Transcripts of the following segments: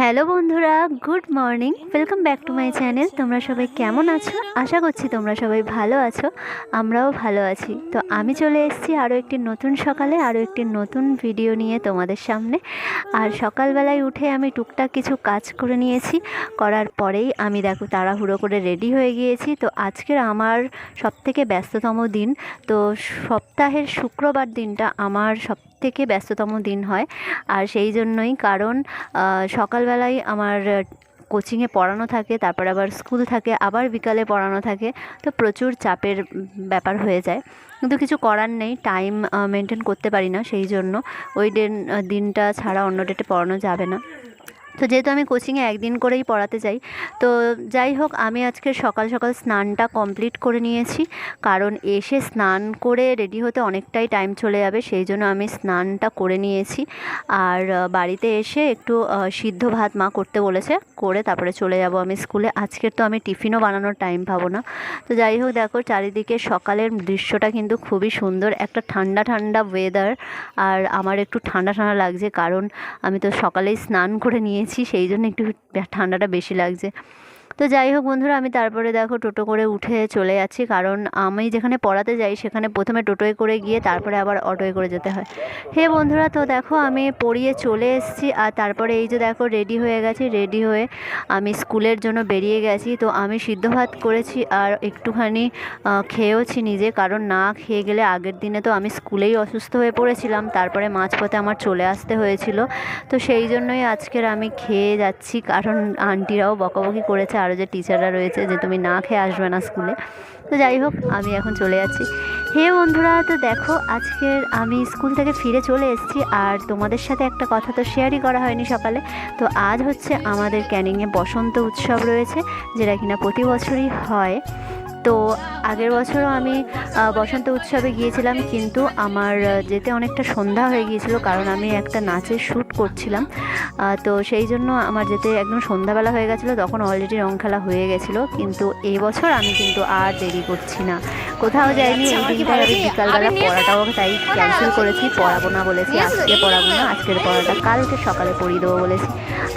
Hello বন্ধুরা good morning. Welcome back to my channel তোমরা সবাই কেমন আছো? আশা করছি তোমরা সবাই ভালো আছো আমরাও ভালো আছি। তো আমি চলে এসেছি আরও একটি নতুন সকালে আরও একটি নতুন ভিডিও নিয়ে তোমাদের সামনে। আর সকালবেলায় উঠে আমি টুকটাক কিছু কাজ করে নিয়েছি। করার পরেই আমি দেখো তাড়াহুড়ো করে রেডি হয়ে গিয়েছি। তো আজকের আমার সবথেকে ব্যস্ততম দিন। তো সপ্তাহের শুক্রবার দিনটা আমার সব থেকে ব্যস্ততম দিন হয়। আর সেই জন্যই কারণ আহ, সকালবেলায় আমার কোচিংয়ে পড়ানো থাকে, তারপর আবার স্কুল থাকে, আবার বিকালে পড়ানো থাকে। তো প্রচুর চাপের ব্যাপার হয়ে যায়। কিন্তু কিছু করার নেই টাইম মেনটেন করতে পারি না, সেই জন্য। ওই দিন দিনটা ছাড়া অন্য ডেটে পড়ানো যাবে না। তো যেহেতু আমি কোচিংয়ে একদিন করেই পড়াতে যাই, তো যাই হোক, আমি আজকে সকাল সকাল স্নানটা কমপ্লিট করে নিয়েছি। কারণ এসে স্নান করে রেডি হতে অনেকটাই টাইম চলে যাবে, সেই জন্য আমি স্নানটা করে নিয়েছি। আর বাড়িতে এসে একটু সিদ্ধ ভাত মা করতে বলেছে, করে তারপরে চলে যাব আমি স্কুলে আজকের তো আমি টিফিনও বানানোর টাইম পাবো না। তো যাই হোক, দেখো চারিদিকে সকালের দৃশ্যটা কিন্তু খুবই সুন্দর, একটা ঠান্ডা ঠান্ডা ওয়েদার আর আমার একটু ঠান্ডা ঠান্ডা লাগছে, কারণ আমি তো সকালেই স্নান করে নিয়েছি। সেই জন্য একটু ঠান্ডাটা বেশি লাগছে। তো যাই হোক বন্ধুরা, আমি তারপরে দেখো টোটো করে উঠে চলে যাচ্ছি। কারণ আমি যেখানে পড়াতে যাই সেখানে প্রথমে টোটোয় করে গিয়ে তারপরে আবার অটোয় করে যেতে হয়। হে বন্ধুরা, তো দেখো আমি পড়িয়ে চলে এসেছি আর তারপরে এই যে দেখো রেডি হয়ে গেছি, রেডি হয়ে আমি স্কুলের জন্য বেরিয়ে গেছি। তো আমি সিদ্ধ ভাত করেছি আর একটুখানি খেয়েওছি নিজে। কারণ না খেয়ে গেলে আগের দিনে তো আমি স্কুলেই অসুস্থ হয়ে পড়েছিলাম। তারপরে মাঝপথে আমার চলে আসতে হয়েছিল। তো সেই জন্যই আজকের আমি খেয়ে যাচ্ছি। কারণ আন্টিরাও বকাবকি করেছে আরও যে টিচাররা রয়েছে যে তুমি না খেয়ে আসবে না স্কুলে। তো যাই হোক, আমি এখন চলে যাচ্ছি। হে বন্ধুরা, তো দেখো, আজকের আমি স্কুল থেকে ফিরে চলে এসেছি আর তোমাদের সাথে একটা কথা তো শেয়ারই করা হয়নি সকালে। তো আজ হচ্ছে আমাদের ক্যানিংয়ে বসন্ত উৎসব রয়েছে, যেটা কিনা প্রতি বছরই হয়। তো আগের বছরও আমি বসন্ত উৎসবে গিয়েছিলাম কিন্তু আমার যেতে অনেকটা সন্ধ্যা হয়ে গিয়েছিল কারণ আমি একটা নাচের শ্যুট করছিলাম। তো সেই জন্য আমার যেতে একদম সন্ধ্যাবেলা হয়ে গেছিল তখন অলরেডি রং খেলা হয়ে গেছিল কিন্তু এই বছর আমি কিন্তু আর দেরি করছি না। কোথাও যাইনি এই দিনটায় আমি বিকালবেলা পড়াটাও তাই ক্যান্সেল করেছি পড়াবো না বলেছি আজকে পড়াবো না আজকের পড়াটা কালকে সকালে পড়িয়ে দেবো বলেছি।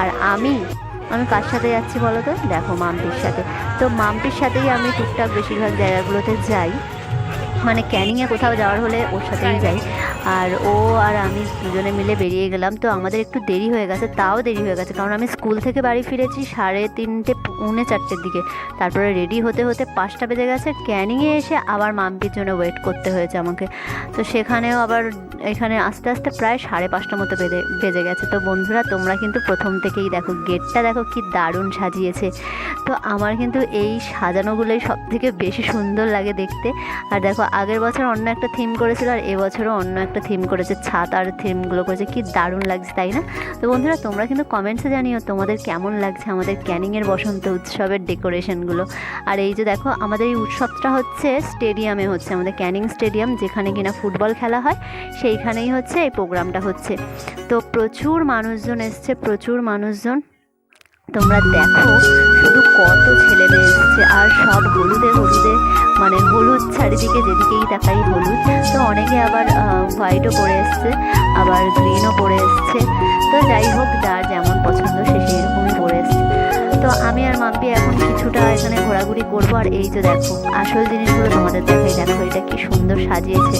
আর আমি আমি কার সাথে যাচ্ছি বলো তো? দেখো, মাম্পির সাথে। তো মাম্পির সাথেই আমি টুকটাক বেশিরভাগ জায়গাগুলোতে যাই। মানে ক্যানিংয়ে কোথাও যাওয়ার হলে ওর সাথেই যাই। আর ও আর আমি দুজনে মিলে বেরিয়ে গেলাম। তো আমাদের একটু দেরি হয়ে গেছে, তাও দেরি হয়ে গেছে। কারণ আমি স্কুল থেকে বাড়ি ফিরেছি সাড়ে তিনটে, পৌনে চারটের দিকে। তারপরে রেডি হতে হতে পাঁচটা বেজে গেছে। ক্যানিংয়ে এসে আবার মাম্পির জন্য ওয়েট করতে হয়েছে আমাকে। তো সেখানেও আবার এখানে আস্তে আস্তে প্রায় সাড়ে পাঁচটার মতো বেজে বেজে গেছে। তো বন্ধুরা, তোমরা কিন্তু প্রথম থেকেই দেখো, গেটটা দেখো কি দারুণ সাজিয়েছে। তো আমার কিন্তু এই সাজানোগুলোই সব থেকে বেশি সুন্দর লাগে দেখতে। আর দেখো, আগের বছর অন্য একটা থিম করেছিল আর এবছরও অন্য একটা থিম করেছে ছাদ আর থিমগুলো করেছে, কি দারুণ লাগছে, তাই না? তো বন্ধুরা, তোমরা কিন্তু কমেন্টসে জানিও তোমাদের কেমন লাগছে আমাদের ক্যানিংয়ের বসন্ত উৎসবের ডেকোরেশনগুলো আর এই যে দেখো, আমাদের এই উৎসবটা হচ্ছে স্টেডিয়ামে হচ্ছে, আমাদের ক্যানিং স্টেডিয়াম যেখানে কিনা ফুটবল খেলা হয়, সেইখানেই হচ্ছে এই প্রোগ্রামটা হচ্ছে। তো প্রচুর মানুষজন এসছে, প্রচুর মানুষজন। তোমরা দেখো শুধু কত ছেলে মেয়ে এসছে, আর সব হলুদে হলুদে মানে হলুদ চারিদিকে যেদিকেই তাকাই হলুদ। তো অনেকে আবার হোয়াইটও পরে এসছে, আবার গ্রিনও পরে এসছে। তো যাই হোক যার যেমন পছন্দ সে সেই রকমই পরে এসছে। তো আমি আর মাম্পি এখন কিছুটা এখানে ঘোরাঘুরি করব। আর এই যে দেখো, আসল জিনিসগুলো তোমাদের দেখাই, দেখো এটা কি সুন্দর সাজিয়েছে।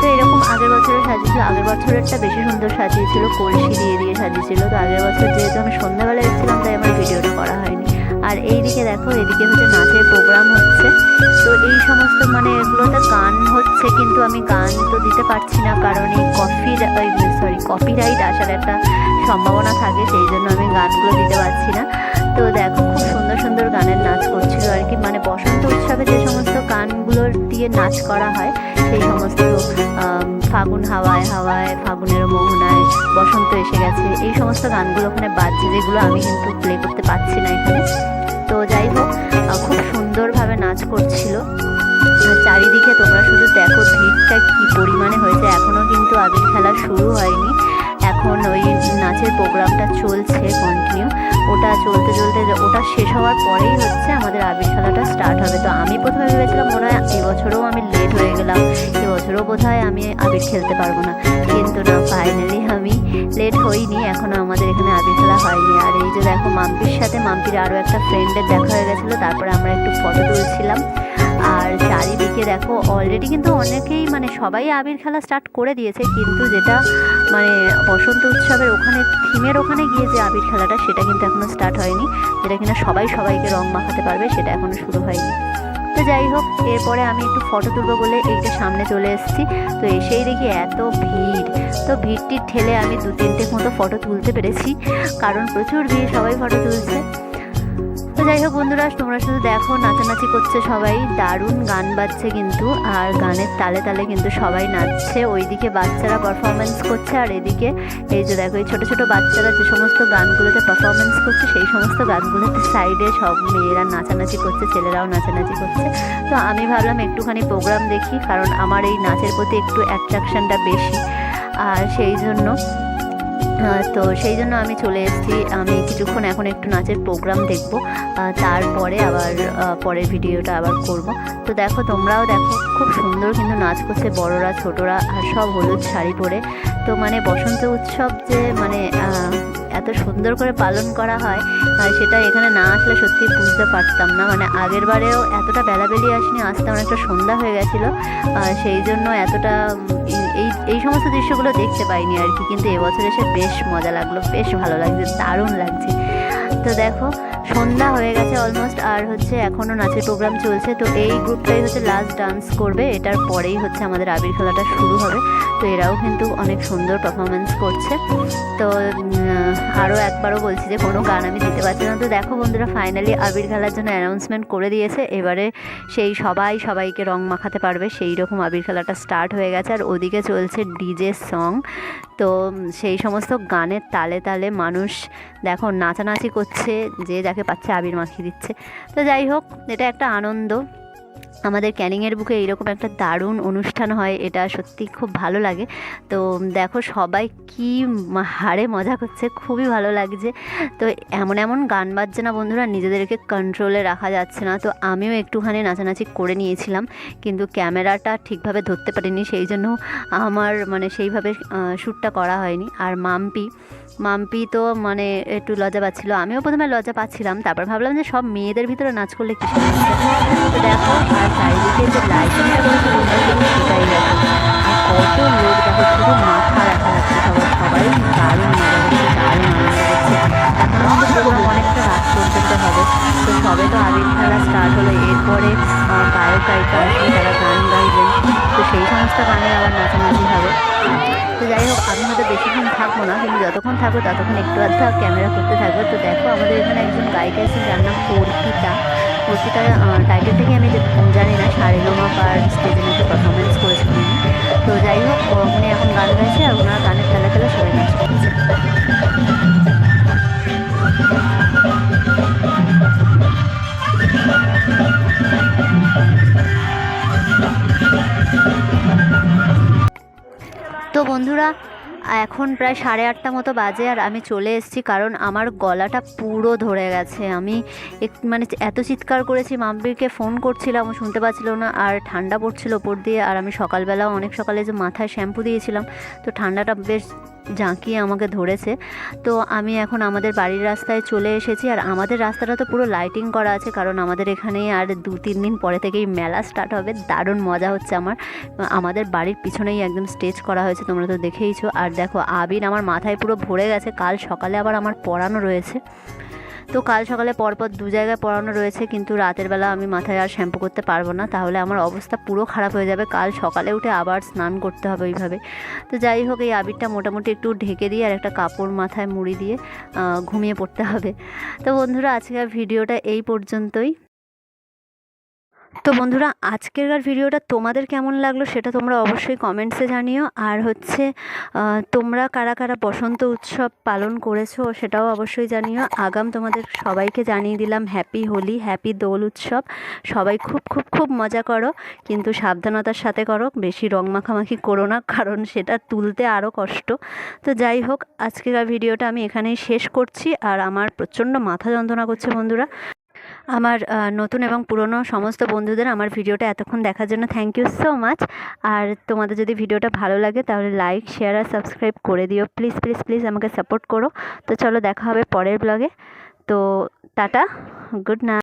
তো এরকম আগের বছরের সাজিয়েছিল, আগের বছরেরটা বেশি সুন্দর সাজিয়েছিল, কলসি দিয়ে দিয়ে সাজিয়েছিল। তো আগের বছর যেহেতু আমি সন্ধ্যাবেলা এসেছিলাম, তাই আমার ভিডিওটা করা হয়নি। আর এইদিকে দেখো এদিকে হচ্ছে নাচের প্রোগ্রাম হচ্ছে। তো এই সমস্ত মানে এগুলোতে গান হচ্ছে, কিন্তু আমি গান তো দিতে পারছি না, কারণ এই কফি সরি কপিরাইট আসার একটা সম্ভাবনা থাকে, সেই জন্য আমি গানগুলো দিতে পারছি না। তো দেখো, খুব সুন্দর সুন্দর গানের নাচ করছিল আর কি। মানে বসন্ত উৎসবে যে সমস্ত গানগুলো দিয়ে নাচ করা হয়, সেই সমস্ত ফাগুন হাওয়ায় হাওয়ায়, ফাগুনের মোহনায় বসন্ত এসে গেছে। এই সমস্ত গানগুলো ওখানে বাজছে, যেগুলো আমি কিন্তু প্লে করতে পারছি না এখানে। তো যাই হোক খুব সুন্দরভাবে নাচ করছিল। চারিদিকে তোমরা শুধু দেখো ভিড়টা কি পরিমাণে হয়েছে। এখনও কিন্তু আবির খেলা শুরু হয়নি। এখন ওই নাচের প্রোগ্রামটা চলছে কন্টিনিউ ওটা চলতে চলতে ওটা শেষ হওয়ার পরেই হচ্ছে আমাদের আবির খেলাটা স্টার্ট হবে। তো আমি প্রথমে ভেবেছিলাম মনে হয় এবছরেও আমি লেট হয়ে গেলাম, এবছরও বোধ হয় আমি আবির খেলতে পারব না। কিন্তু না ফাইনালি আমি লেট হইনি এখনও আমাদের এখানে আবির খেলা হয়নি। আর এই যে দেখো, মাম্পির সাথে মাম্পির আরও একটা ফ্রেন্ডের দেখা হয়ে গেছিল, তারপরে আমরা একটু ফটো তুলছিলাম। আর চারিদিকে দেখো অলরেডি কিন্তু অনেকেই মানে সবাই আবির খেলা স্টার্ট করে দিয়েছে, কিন্তু যেটা মানে বসন্ত উৎসবের ওখানে, থিমের ওখানে গিয়ে যে আবির খেলাটা, সেটা কিন্তু এখনও স্টার্ট হয়নি। যেটা কিনা সবাই সবাইকে রং মাখাতে পারবে, সেটা এখনও শুরু হয়নি। তো যাই হোক, এরপরে আমি একটু ফটো তুলবো বলে এইটা সামনে চলে এসেছি। তো এসেই দেখি এত ভিড়। তো ভিড়টির ঠেলে আমি দু তিনটে মতো ফটো তুলতে পেরেছি, কারণ প্রচুর ভিড়, সবাই ফটো তুলছে। যাই হোক বন্ধুরা, তোমরা শুধু দেখো, নাচানাচি করছে সবাই, দারুণ গান বাজছে কিন্তু, আর গানের তালে তালে কিন্তু সবাই নাচছে। ওইদিকে বাচ্চারা পারফরমেন্স করছে, আর এদিকে এই যে দেখো, এই ছোটো ছোটো বাচ্চারা যে সমস্ত গানগুলোতে পারফরমেন্স করছে, সেই সমস্ত গানগুলোতে সাইডে সব মেয়েরা নাচানাচি করছে, ছেলেরাও নাচানাচি করছে। তো আমি ভাবলাম একটুখানি প্রোগ্রাম দেখি, কারণ আমার এই নাচের প্রতি একটু অ্যাট্রাকশনটা বেশি, আর সেই জন্য তো সেই জন্য আমি চলে এসেছি। আমি কিছুক্ষণ এখন একটু নাচের প্রোগ্রাম দেখব তারপরে আবার পরের ভিডিওটা আবার করব। তো দেখো, তোমরাও দেখো, খুব সুন্দর কিন্তু নাচ করছে বড়রা, ছোটরা, আর সব হলুদ শাড়ি পরে। তো মানে বসন্ত উৎসব যে মানে এত সুন্দর করে পালন করা হয় সেটা এখানে না আসলে সত্যি বুঝতে পারতাম না। মানে আগের বারেও এতটা বেলাবেলি আসেনি আসতে অনেকটা সন্ধ্যা হয়ে গেছিল। সেই জন্য এতটা এই এই সমস্ত দৃশ্যগুলো দেখতে পাইনি আর কি, কিন্তু এবছর এসে বেশ মজা লাগল, বেশ ভালো লাগছে, দারুণ লাগছে। তো দেখো, সন্ধ্যা হয়ে গেছে অলমোস্ট আর হচ্ছে এখনও নাচের প্রোগ্রাম চলছে, তো এই গ্রুপটাই হচ্ছে লাস্ট ডান্স করবে, এটার পরেই হচ্ছে আমাদের আবির খেলাটা শুরু হবে। তো এরাও কিন্তু অনেক সুন্দর পারফরমেন্স করছে। তো আরও একবারও বলছি যে কোনো গান আমি দিতে পারছি না। তো দেখো বন্ধুরা ফাইনালি আবির খেলার জন্য অ্যানাউন্সমেন্ট করে দিয়েছে। এবারে সেই সবাই সবাইকে রং মাখাতে পারবে। সেই রকম আবির খেলাটা স্টার্ট হয়ে গেছে। আর ওদিকে চলছে ডিজে সং তো সেই সমস্ত গানের তালে তালে মানুষ দেখো নাচানাচি করছে, যে যাকে পাচ্ছে আবির মাখিয়ে দিচ্ছে। তো যাই হোক, এটা একটা আনন্দ। আমাদের ক্যানিংয়ের বুকে এইরকম একটা দারুণ অনুষ্ঠান হয়, এটা সত্যি খুব ভালো লাগে। তো দেখো সবাই কি হারে মজা করছে, খুবই ভালো লাগছে। তো এমন এমন গান বাজছে না বন্ধুরা, নিজেদেরকে কন্ট্রোলে রাখা যাচ্ছে না। তো আমিও একটুখানি নাচানাচি করে নিয়েছিলাম, কিন্তু ক্যামেরাটা ঠিকভাবে ধরতে পারিনি, সেই জন্য আমার মানে সেইভাবে শ্যুটটা করা হয়নি। আর মাম্পি মাম্পি তো মানে একটু লজ্জা পাচ্ছিলো, আমিও প্রথমে লজ্জা পাচ্ছিলাম, তারপর ভাবলাম যে সব মেয়েদের ভিতরে নাচ করলে কিছু দেখো আর চারিদিকে যে লাইটিংটা করেছে তোমরা শুধু সেটাই আর কত লোক দেখো, শুধু মাথা দেখা যাচ্ছে, সবাই সবাই দারুণ মজা করছে, দারুণ আনন্দ করছে। এখন আমাদের প্রোগ্রাম অনেকটা রাত পর্যন্ত হবে, তো সবে তো আবির খেলা স্টার্ট হলো, এরপরে গায়ক গায়িকা আসবে তারা গান গাইবেন, তো সেই সমস্ত গানের আবার নাচানাচি হবে। তো যাই হোক, আমি হয়তো বেশিক্ষণ থাকব না, কিন্তু যতক্ষণ থাকব ততক্ষণ একটু আধটা ক্যামেরা করতে থাকব। তো দেখো, আমাদের এখানে একজন গায়িকা এসেছেন, যার নাম অর্পিতা। অর্পিতার টাইটেল থেকে আমি জানি না সারেগামা পার স্টেজের মধ্যে পারফরমেন্স করেছেন উনি তো যাই হোক উনি এখন গান গাইছে আর ওনার গানের তালে তালে সবাই নাচ তো বন্ধুরা এখন প্রায় সাড়ে আটটা মতো বাজে আর আমি চলে এসেছি কারণ আমার গলাটা পুরো ধরে গেছে। আমি এক মানে এত চিৎকার করেছি মাম্পিকে ফোন করছিলাম, ও শুনতে পাচ্ছিল না, আর ঠান্ডা পড়ছিল ওপর দিয়ে, আর আমি সকালবেলা অনেক সকালে যে মাথায় শ্যাম্পু দিয়েছিলাম, তো ঠান্ডাটা বেশ জাঁকিয়ে আমাকে ধরেছে। তো আমি এখন আমাদের বাড়ির রাস্তায় চলে এসেছি আর আমাদের রাস্তাটা তো পুরো লাইটিং করা আছে কারণ আমাদের এখানে আর দু তিন দিন পরে থেকেই মেলা স্টার্ট হবে। দারুণ মজা হচ্ছে আমার। আমাদের বাড়ির পিছনেই একদম স্টেজ করা হয়েছে, তোমরা তো দেখেইছো। আর দেখো, আবির আমার মাথায় পুরো ভরে গেছে। কাল সকালে আবার আমার পড়ানো রয়েছে। তো কাল সকালে পরপর দু জায়গায় পড়ানো রয়েছে, কিন্তু রাতের বেলা আমি মাথায় আর শ্যাম্পু করতে পারব না। তাহলে আমার অবস্থা পুরো খারাপ হয়ে যাবে। কাল সকালে উঠে আবার স্নান করতে হবে ওইভাবে। তো যাই হোক, এই আবিরটা মোটামুটি একটু ঢেকে দিয়ে আর একটা কাপড় মাথায় মুড়ি দিয়ে ঘুমিয়ে পড়তে হবে। তো বন্ধুরা, আজকের ভিডিওটা এই পর্যন্তই। তো বন্ধুরা, আজকেরকার ভিডিওটা তোমাদের কেমন লাগল সেটা তোমরা অবশ্যই কমেন্টসে জানিও। আর হচ্ছে তোমরা কারা কারা বসন্ত উৎসব পালন করেছ সেটাও অবশ্যই জানিও। আগাম তোমাদের সবাইকে জানিয়ে দিলাম হ্যাপি হোলি হ্যাপি দোল উৎসব। সবাই খুব খুব খুব মজা করো, কিন্তু সাবধানতার সাথে করো, বেশি রং মাখামাখি করো না, কারণ সেটা তুলতে আরও কষ্ট। তো যাই হোক আজকের ভিডিওটা আমি এখানেই শেষ করছি, আর আমার প্রচণ্ড মাথা যন্ত্রণা করছে বন্ধুরা। আমার নতুন এবং পুরনো সমস্ত বন্ধুদের আমার ভিডিওটা এতক্ষণ দেখার জন্য থ্যাংক ইউ সো মাচ আর তোমাদের যদি ভিডিওটা ভালো লাগে তাহলে লাইক শেয়ার আর সাবস্ক্রাইব করে দিও। প্লিজ প্লিজ প্লিজ আমাকে সাপোর্ট করো। তো চলো দেখা হবে পরের ব্লগে তো টাটা গুড নাইট